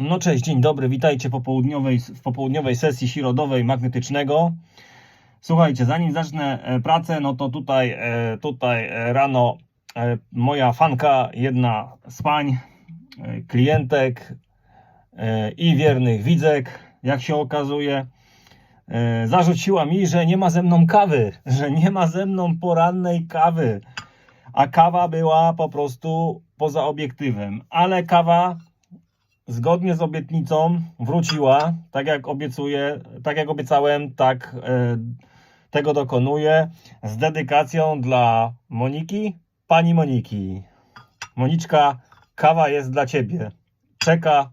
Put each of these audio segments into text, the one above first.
No cześć, dzień dobry, witajcie po południowej, w popołudniowej sesji środowej magnetycznego. Słuchajcie, zanim zacznę e, pracę, no to tutaj, e, tutaj e, rano moja fanka, jedna z pań, klientek i wiernych widzek, jak się okazuje, zarzuciła mi, że nie ma ze mną kawy, że nie ma ze mną porannej kawy, a kawa była po prostu poza obiektywem, ale kawa zgodnie z obietnicą wróciła, tak jak obiecuję, tak jak obiecałem, tak e, tego dokonuję, z dedykacją dla Moniki, pani Moniki. Moniczka, kawa jest dla ciebie. Czeka,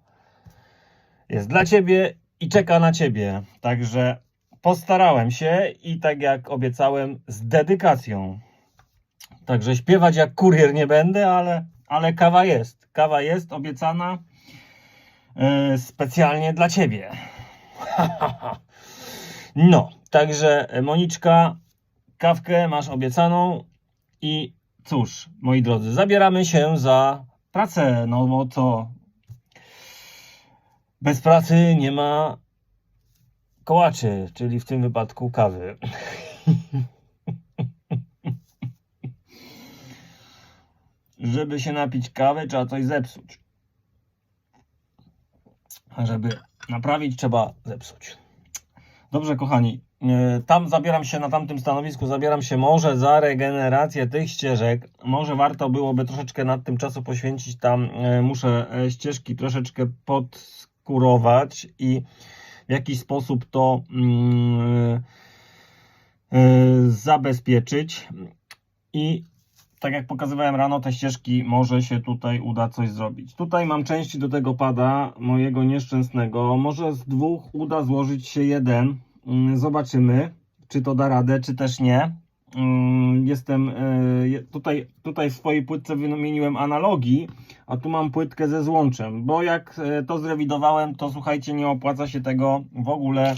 jest dla ciebie i czeka na ciebie. Także postarałem się i tak jak obiecałem, z dedykacją. Także śpiewać jak kurier nie będę, ale, ale kawa jest. Kawa jest obiecana e, specjalnie dla ciebie. no, także e, Moniczka, kawkę masz obiecaną i cóż, moi drodzy, zabieramy się za pracę, no bo co? Bez pracy nie ma kołaczy, czyli w tym wypadku kawy. Żeby się napić kawy, trzeba coś zepsuć. Żeby naprawić, trzeba zepsuć. Dobrze, kochani. e, Tam zabieram się, na tamtym stanowisku zabieram się może za regenerację tych ścieżek. Może warto byłoby troszeczkę nad tym czasu poświęcić. Tam e, muszę e, ścieżki troszeczkę podskurować i w jakiś sposób to mm, e, zabezpieczyć. I tak jak pokazywałem rano, te ścieżki może się tutaj uda coś zrobić. Tutaj mam części do tego pada mojego nieszczęsnego. Może z dwóch uda złożyć się jeden. Mm, Zobaczymy, czy to da radę, czy też nie. Mm, Jestem e, tutaj, tutaj w swojej płytce wymieniłem analogii, a tu mam płytkę ze złączem, bo jak e, to zrewidowałem, to słuchajcie, nie opłaca się tego w ogóle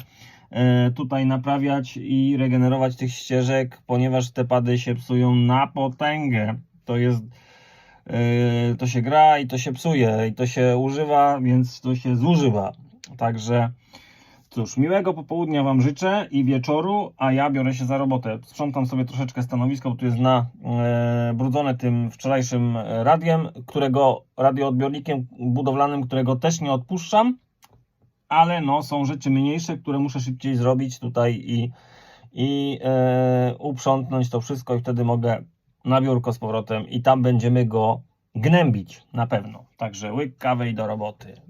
tutaj naprawiać i regenerować tych ścieżek, ponieważ te pady się psują na potęgę. To jest e, to się gra i to się psuje i to się używa, więc to się zużywa. Także cóż, miłego popołudnia Wam życzę i wieczoru, a ja biorę się za robotę. Sprzątam sobie troszeczkę stanowisko, bo tu jest na e, brudzone tym wczorajszym radiem, którego radioodbiornikiem budowlanym, którego też nie odpuszczam ale no, są rzeczy mniejsze, które muszę szybciej zrobić tutaj i, i e, uprzątnąć to wszystko i wtedy mogę na biurko z powrotem i tam będziemy go gnębić na pewno. Także łyk kawy i do roboty.